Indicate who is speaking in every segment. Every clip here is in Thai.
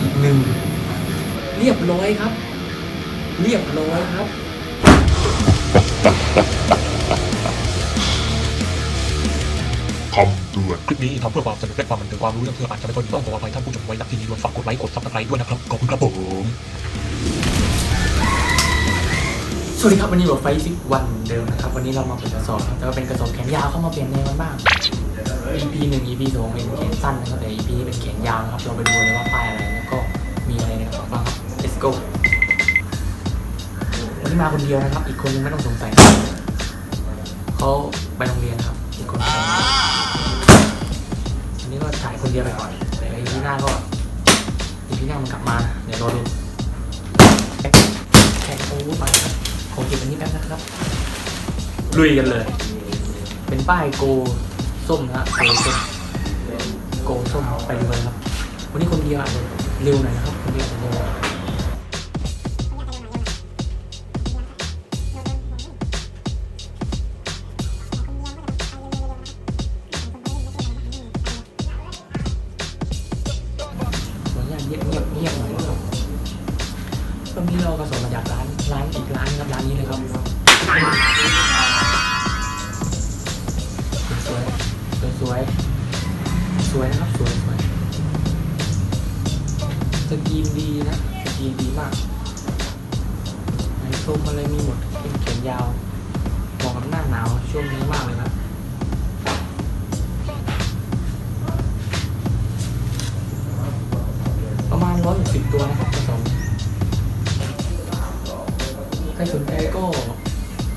Speaker 1: อีกหนึ่งเรียบร้อยครับ เรียบร้อยครับ
Speaker 2: คำเตือนคลิปนี้ทำเพื่อความสนุกและความบันเทิงความรู้เรื่องเธออาจจะไม่ค่อยดีต้องขออภัยท่านผู้ชมไว้ณที่นี้ด้วยฝากกดไลค์กดซับสไครต์ด้วยนะครับ ขอบคุณครับผม
Speaker 1: สวัสดีครับวันนี้บอกไฟซิกวันเหมือนเดิมนะครับ วันนี้เรามาเปิดกระสอบครับแต่ว่าเป็นกระสอบแขนยาวเข้ามาเปลี่ยนแนวกันบ้าง EP หนึ่ง EP สองเป็นแขนสั้นนะครับแต่ EP นี้เป็นแขนยาวนะครับเราไปดูเลยว่าป้ายอะไรแล้วก็มีอะไรในกระสอบบ้างครับ let's go วันนี้มาคนเดียวนะครับ อีกคนนึงไม่ต้องสงสัยนะครับเขาไปโรงเรียนครับ อีกคนไปอันนี้ก็ถ่ายคนเดียวไปก่อนแต่ EP หน้าก็ EP หน้ามันกลับมาเดี๋ยวรอดูแข่งโอ้ไปครับขอเก็บอันนี้แป๊บนะครับลุยกันเลย เป็นป้ายโก ส้มนะฮะโกส้มโกส้มไปดูเลยครับ วันนี้คนเดียวเร็วหน่อยนะครับคนเดียวเร็ว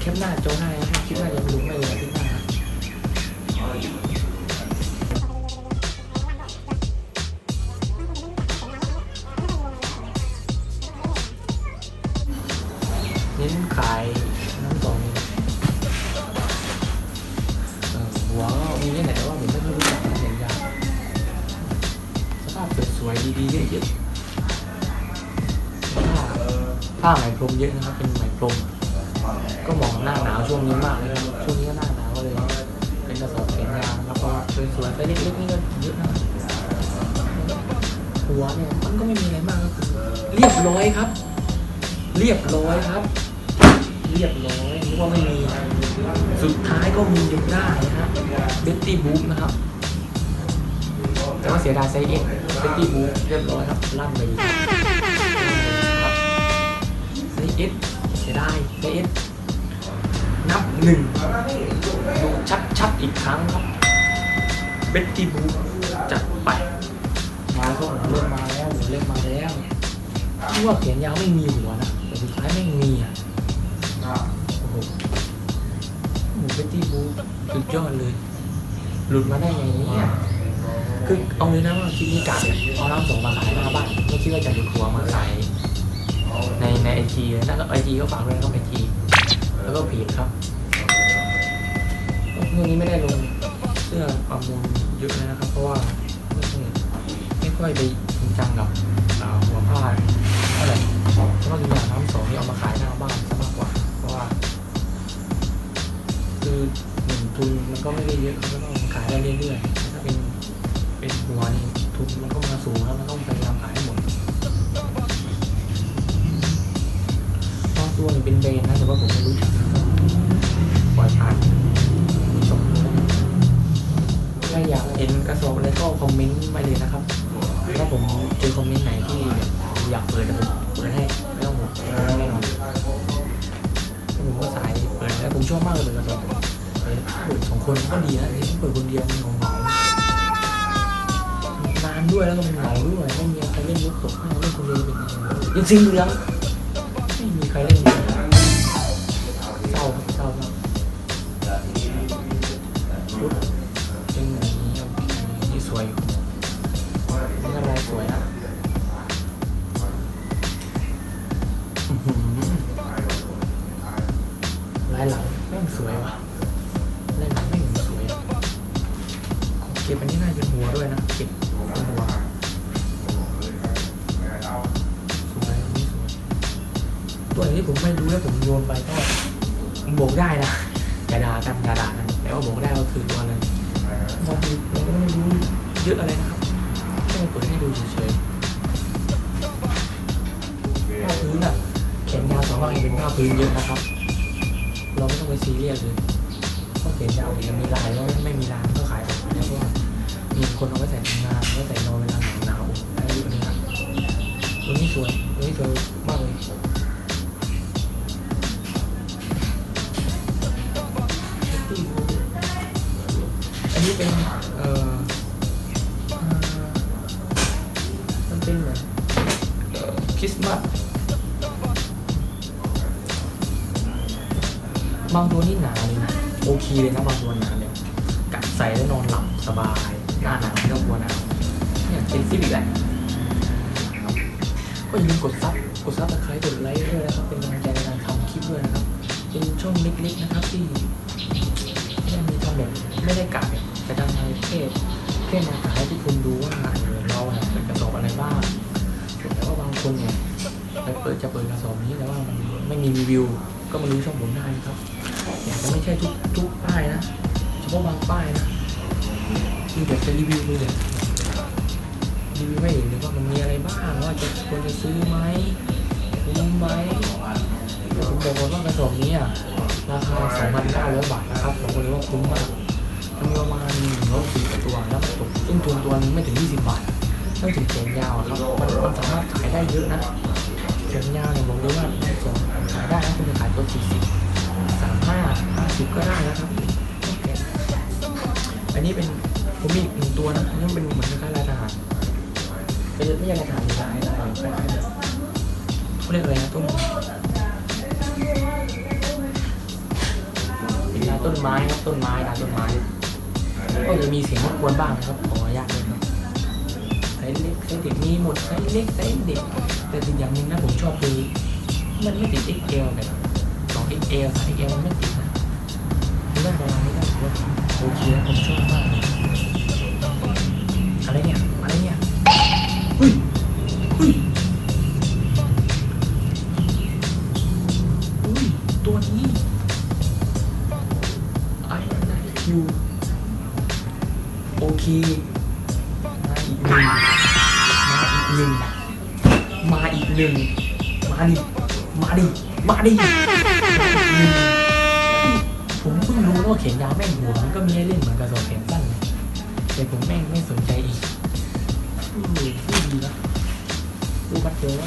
Speaker 1: แคปหน้าโจอได้นะครับคิดว่าจะลงไม่เลยอาที่หน้าเน้นขายน้ำสองหัวก็มีที่ไหนแต่ว่าผมไม่ค่อยรู้จักนะเห็นยางสภาพสวยๆดีๆเยอะๆผ้าผ้าไหมพรมเยอะนะครับเป็นไหมพรม ก็มาะกับหน้าหนาวช่วงนี้มากเลยครับช่วงนี้ก็หน้าหนาวเลย เป็นกระสอบแขนยาวแล้วก็สวยๆไซส์เล็กๆนี่ก็เยอะนะหัวเนี่ยมันก็ไม่มีอะไรมากก็คือเรียบร้อยครับ เรียบร้อยครับ เรียบร้อยนึกว่าไม่มีสุดท้ายก็มีจนได้นะฮะเบตตี้บูฟนะครับแต่ว่าเสียดายไซส์เอ็กเบตตี้บูฟเรียบร้อยครับลั่นไปดีค เสียดายไซส์เอ็กนับหนึ่งดูชัดๆอีกครั้งครับเบตตี้บูจัดไปมาก็หัวเริ่มมาแล้วหัวเริ่มมาแล้วที่ว่าเขียนยาวไม่มีหัวนะแต่สุดท้ายไม่มีอะโอ้โหหมูเบตตี้บูสุดยอดเลย หลุดมาได้ไงเนี่ยคือเอาเลยนะว่าคลิปนี้กะเอาน้ำส่งมาขายหน้าบ้านไม่คิดว่าจะหลุดหัวมาขาย ในในไอจีนะก็ไอจีก็ฝากด้วยนะครับไอจีแล้วก็เพจครับเรื่องนี้ไม่ได้ลงเสื้อประมูลเยอะเลยนะครับ เพราะว่าไม่ค่อยไม่ค่อยไปจริงจังกับหัวผ้าเท่าไหร่เพราะว่าจริงน้ำสองนี่เอามาขายหน้าบ้านซะมากกว่า เพราะว่า คือหนึ่งทุนมันก็ไม่ได้เยอะมันก็ต้องขายได้เรื่อยๆถ้าเป็นเป็นหัวนี่ทุนมันก็มาสูงแล้วมันต้องพยายามขาย ให้หมดบางตัวเป็นเบรนด์นะแต่ว่าผมไม่รู้จักนะครับปล่อยผ่านจบถ้าอยากเห็นกระสอบอะไรก็คอมเมนต์มาเลยนะครับ ถ้าผมเจอคอมเมนต์ไหนที่อยากเปิดผมเปิดให้ไม่ต้องห่วงแน่นอนผมก็สายเปิดแล้วผมชอบมากเลยกระสอบเปิดสองคนก็ดีนะที่เปิดคนเดียวมันเหงาเหงานานด้วยแล้วก็มันเหงาด้วยไม่มีใครเล่นมุกตกให้เล่นคนเดียวเป็นยังไงยังซิงเหลือง ครเล่นเลยเศร้าครับเศร้ารับชุดเป็นอย่างนี้โอเคนี่สวยอยู่นี่อะไรสวยอื้อหือลายหลังแม่งสวยว่ะลายหลังแม่งสวยขอเก็บอันนี้น่าจะหัวด้วยนะเก็บหัว ตัวนี้ผมไม่รู้แล้วผมโยนไปก็โบกได้นะกระดาษกันกระดาษนะแต่ว่าโบกได้ก็คือตัวนึงเราเราก็ไม่รู้เยอะอะไรนะครับแค่เปิดให้ดูเฉยๆผ้าพื้นอะเข็มยาวสองร้อยเป็นผ้าพื้นเยอะนะครับ เราไม่ต้องไปซีเรียสเลยก็เขียนยาวยังมีลายแล้วไม่มีลายก็ขายออกไปแล้วก็มีคนเอาไว้ใส่ทำงานไว้ใส่นอนเวลาหนาวๆอะไรแบบนี้ครับตัวนี้สวยตัวนี้สวยม นี้เป็นเอ่อมันเป็นเหมือนเอ่อคริสต์มาสบางตัวนี่หนาเลยนะโอเคเลยนะบางตัวหนาเลยกัดใส่แล้วนอนหลับสบาย หน้าหนาวไม่ต้องกลัวหนาวเนี่ยเป็นซิบิกแหละก็อย่าลืมกดซับกดซับตะไคร้กดไลค์ด้วยนะครับ เป็นกำลังใจในการทำคลิปด้วยนะครับ เป็นช่องเล็กๆนะครับที่ที่มีทำแบบไม่ได้กะแต่ทำมาแค่แค่มาถ่ายให้ทุกคนดูว่าเออเราเนี่ยเป็นกระสอบอะไรบ้างส่วนแล้วก็บางคนเนี่ยไปเปิดจะเปิดกระสอบนี้แต่ว่ามันไม่มีรีวิว ก็มาดูช่องผมได้นะครับแต่ไม่ใช่ทุกทุกป้ายนะเฉพาะบางป้ายนะคือแบบจะรีวิวเลยรีวิวไม่เห็นเลยว่ามันมีอะไรบ้างว่าจะควรจะซื้อไหมคุ้มไหมผมบอกก่อนว่ากระสอบนี้อะราคา2,900บาทนะครับผมก็เลยว่าคุ้มมาก ประมาณ140กว่าตัวแล้วมันตกซึ่งตัวตัวนึงไม่ถึง 20 บาทต้องถึงแขนยาวอะครับมันมันสามารถขายได้เยอะนะแขนยาวเนี่ยบอกเลยว่าส่งขายได้นะคุณจะขายตัว40 35 50ก็ได้นะครับอันนี้เป็นผมมีอีกหนึ่งตัวนะอันนี้เป็นเหมือนคล้ายลายทหารเป็นไม่ใช่ลายทหารลายลายคล้ายๆเขาเรียกอะไรนะต้นต้นไม้ครับต้นไม้ลาต้นไม้ ก็จะมีเสียงรบกวนบ้างนะครับขออนุญาตเลยครับไซส์เล็กไซส์เด็กมีหมดไซส์เล็กไซส์เด็ก แต่สิ่งอย่างหนึ่งนะผมชอบคือมันไม่ติด XL แบบสอง XL สาม XL มันไม่ติดนะคือได้ประมาณนี้ก็ถือว่าโอเคนะผมชอบมากเลยอะไรเนี่ยอะไรเนี่ยเฮ้ยเฮ้ยอุ้ยตัวนี้ไอ้ไหนคิวโอเคมาอีกหนึ่งมาอีกหนึ่งมาอีกหนึ่งมาดิมาดิมาดิผมเพิ่งรู้ว่าเขียนยาวแม่งหัวมันก็มีให้เล่นเหมือนกับสองเขียนสั้นเลยแต่ผมแม่งไม่สนใจอีกอืมพูดีนะดูบัดเจอว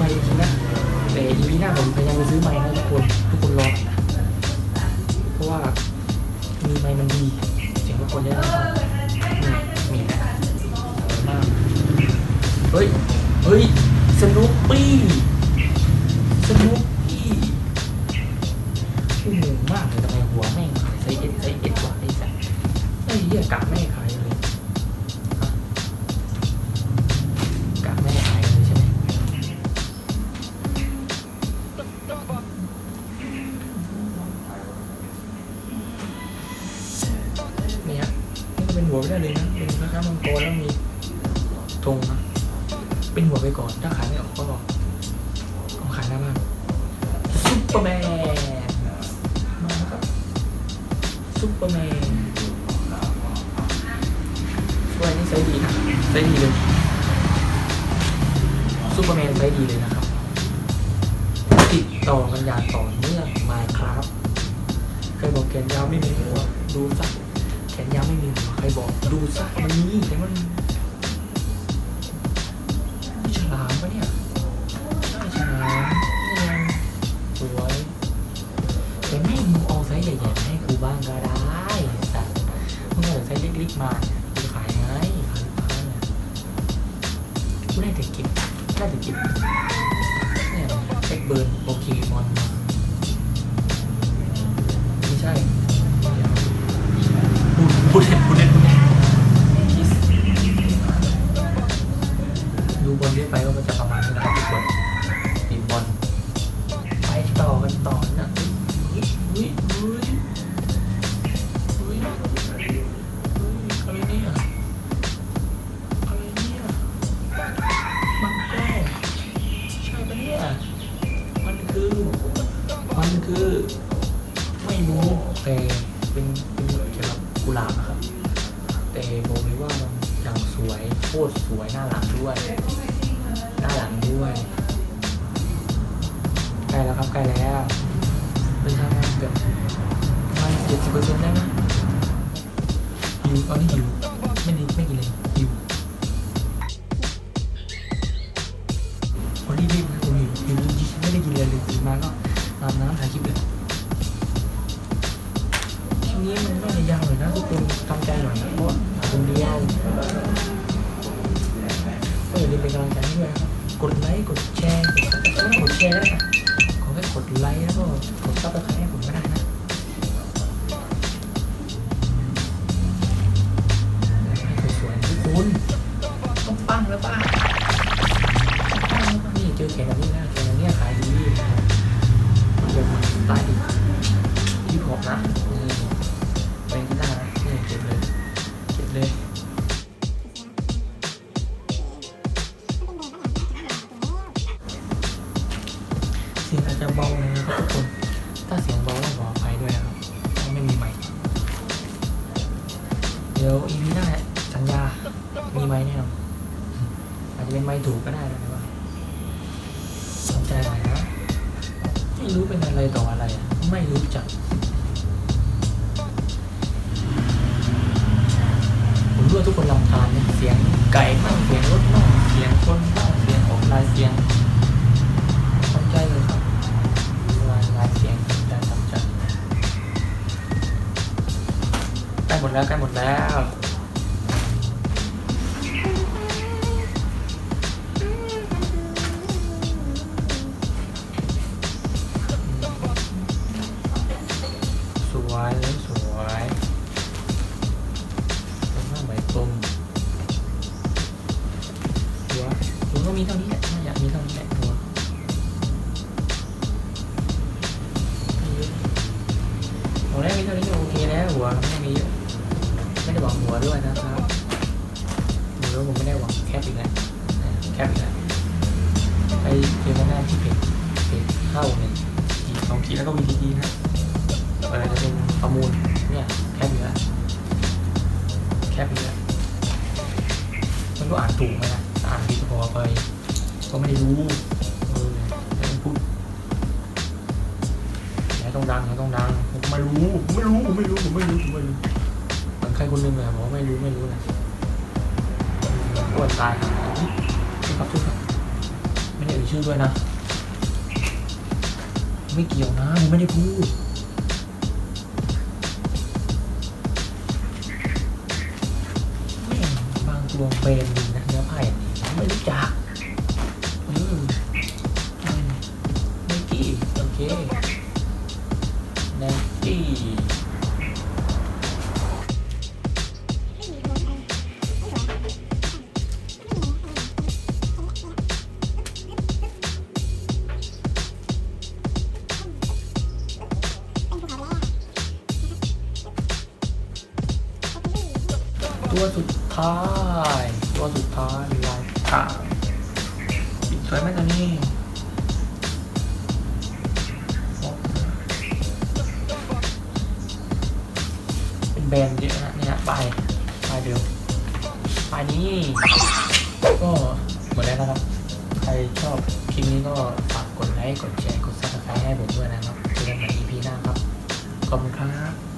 Speaker 1: ไม่มีไมค์จริงนะ แต่อีพีหน้าผมพยายามจะซื้อไมค์นะทุกคนทุกคนรอนะเพราะว่ามีไมค์มันดีเสียงทุกคนได้รับฟังนี่มีนะมากเฮ้ยเฮ้ยสนุปปี้สนุปปี้โอ้โหมากเลยทำไมหัวแม่งใส่เอ็ดใส่เอ็ดวะไอ้สัสไอ้เหี้ยกะไม่ใซุปเปอร์แมนตัวนี้ไซส์ดีนะไซส์ดีเลยซุปเปอร์แมนไซส์ดีเลยนะครับ ติดต่อกันอย่างต่อเนื่องมาครับเคยบอกแขนยาวไม่มีหัวดูสักแขนยาวไม่มีหัวใครบอกดูซะมันมีแต่มัน ด้วยหน้าหลังด้วยใกล้แล้วครับใกล้แล้วเป็นทางเกือบประมาณเจ็ดสิบเปอร์เซ็นต์ได้ไหมหิวตอนนี้หิวไม่ดีไม่กินเลย มเป็นกำลังใจให้ด้วยนะครับ กดไลค์ กดแชร์ กดกดแชร์แล้วนะขอแค่กดไลค์แล้วก็กดซับสไครต์ให้ผมก็ได้ ว่าทุกคนลำคาญเนี่ยเสียงไก่บ้างเสียงรถบ้างเสียงคนบ้างเสียงออกลายเสียงทำใจเลยครับลายลายเสียงทำใจทำใจใกล้หมดแล้วใกล้หมดแล้วาเนี่ยขีดสองขีดแล้วก็วีดีนะเวลาจะเป็นประมูลเนี่ยแคบอยู่แล้วแคบอยู่แล้วมันก็อ่านถูกไหมนะอ่านผิดพอไป ก็ไม่ได้รู้เออแต่ต้องพูดอย่าต้องดังอย่าต้องดังผมไม่รู้ผมไม่รู้ผมไม่รู้ผมไม่รู้ผมไม่รู้เหมือนใครคนหนึงเลยบอกว่าไม่รู้ไม่รู้นะอ้วนตายนี่ครับทุกคนไม่ได้เอ่ยชื่อด้วยนะ ไม่เกี่ยวนะมึงไม่ได้พูด แม่งบางตัวเป็นนะเนื้อไผ่นี่ไม่รู้จัก ตัวสุดท้าย ตัวสุดท้ายลายทางสวยไหมตัวนี้เป็นแบรนด์เยอะนะเนี่ยไป้ายป้ายเดียวไปนี้ ก็หมดแล้วนะครับ ใครชอบคลิปนี้ก็ฝากกดไลค์ กดแชร์ กดซับสไครต์ให้ผมด้วยนะครับเจอกันใหม่ EP หน้าครับขอบคุณครับ